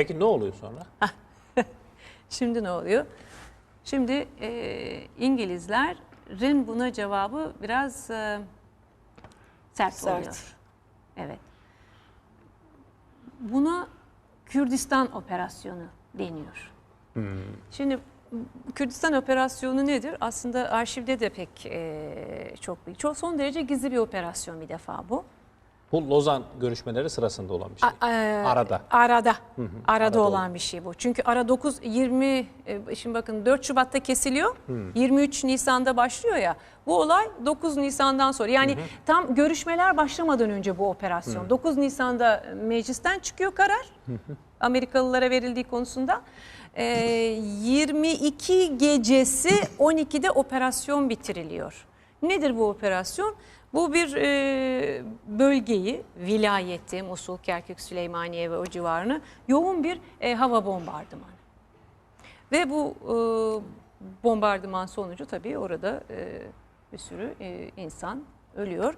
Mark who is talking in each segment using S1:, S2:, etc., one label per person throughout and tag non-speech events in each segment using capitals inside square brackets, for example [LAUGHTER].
S1: Peki ne oluyor sonra? [LAUGHS]
S2: Şimdi ne oluyor? Şimdi e, İngilizlerin buna cevabı biraz e, sert,
S3: Sert.
S2: oluyor. Evet. Buna Kürdistan operasyonu deniyor. Şimdi Kürdistan operasyonu nedir? Aslında arşivde de pek e, çok büyük. Çok son derece gizli bir operasyon bir defa bu.
S1: Bu Lozan görüşmeleri sırasında olan bir şey.
S2: A- e,
S1: Arada.
S2: Arada. Arada,
S1: arada
S2: olan bir şey bu. Çünkü ara 9 20 e, şimdi bakın 4 Şubat'ta kesiliyor. 23 Nisan'da başlıyor ya. Bu olay 9 Nisan'dan sonra. Yani tam görüşmeler başlamadan önce bu operasyon. 9 Nisan'da meclisten çıkıyor karar. Amerikalılara verildiği konusunda. E, 22 gecesi 12'de operasyon bitiriliyor. Nedir bu operasyon? Bu bir e, bölgeyi, vilayeti, Musul, Kerkük, Süleymaniye ve o civarını yoğun bir e, hava bombardımanı. Ve bu e, bombardıman sonucu tabii orada e, bir sürü e, insan ölüyor.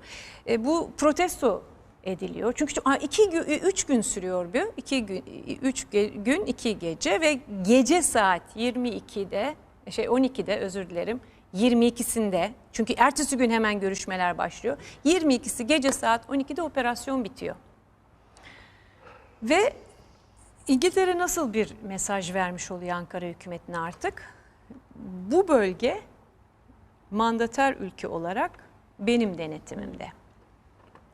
S2: E, bu protesto ediliyor. Çünkü iki gün, üç gün sürüyor bu. İki gün, üç gün, iki gece ve gece saat 22'de, şey 12'de özür dilerim. 22'sinde çünkü ertesi gün hemen görüşmeler başlıyor. 22'si gece saat 12'de operasyon bitiyor. Ve İngiltere nasıl bir mesaj vermiş oluyor Ankara hükümetine artık? Bu bölge mandater ülke olarak benim denetimimde.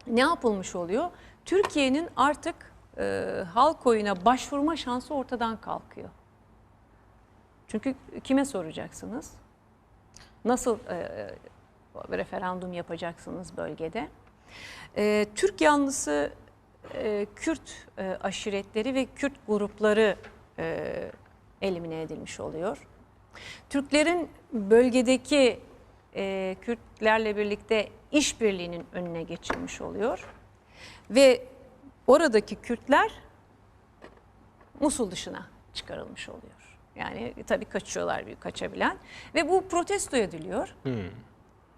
S2: Ne yapılmış oluyor? Türkiye'nin artık e, halk oyuna başvurma şansı ortadan kalkıyor. Çünkü kime soracaksınız? Nasıl e, referandum yapacaksınız bölgede? E, Türk yanlısı e, Kürt e, aşiretleri ve Kürt grupları e, elimine edilmiş oluyor. Türklerin bölgedeki e, Kürtlerle birlikte işbirliğinin önüne geçilmiş oluyor. Ve oradaki Kürtler Musul dışına çıkarılmış oluyor. Yani tabii kaçıyorlar bir kaçabilen ve bu protesto ediliyor.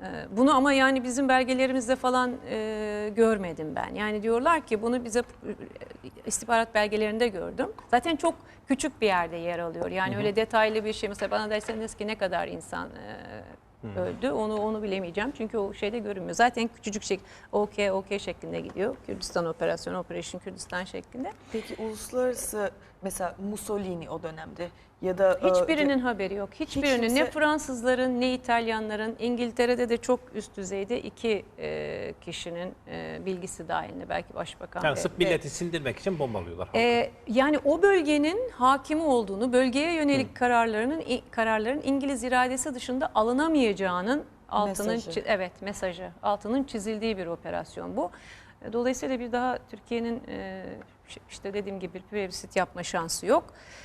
S2: Ee, Bunu ama yani bizim belgelerimizde falan e, görmedim ben. Yani diyorlar ki bunu bize e, istihbarat belgelerinde gördüm. Zaten çok küçük bir yerde yer alıyor. Yani öyle detaylı bir şey mesela bana derseniz ki ne kadar insan e, öldü onu onu bilemeyeceğim. Çünkü o şeyde görünmüyor. Zaten küçücük şey OK OK şeklinde gidiyor. Kürdistan operasyonu Operation Kürdistan şeklinde.
S3: Peki uluslararası mesela Mussolini o dönemde ya da e,
S2: Hiçbirinin haberi yok. Hiçbirinin ne
S3: kimse-
S2: Fransızların ne İtalyanların İngiltere'de de çok üst düzeyde iki e, kişinin e, bilgisi dahilinde belki başbakan.
S1: Yani sırf milleti sindirmek için bombalıyorlar. halkı.
S2: e, yani o bölgenin hakimi olduğunu, bölgeye yönelik kararlarının kararların İngiliz iradesi dışında alınamayacağının altının
S3: Mesajı.
S2: evet mesajı altının çizildiği bir operasyon bu. E, Dolayısıyla bir daha Türkiye'nin e, işte dediğim gibi plebissit yapma şansı yok.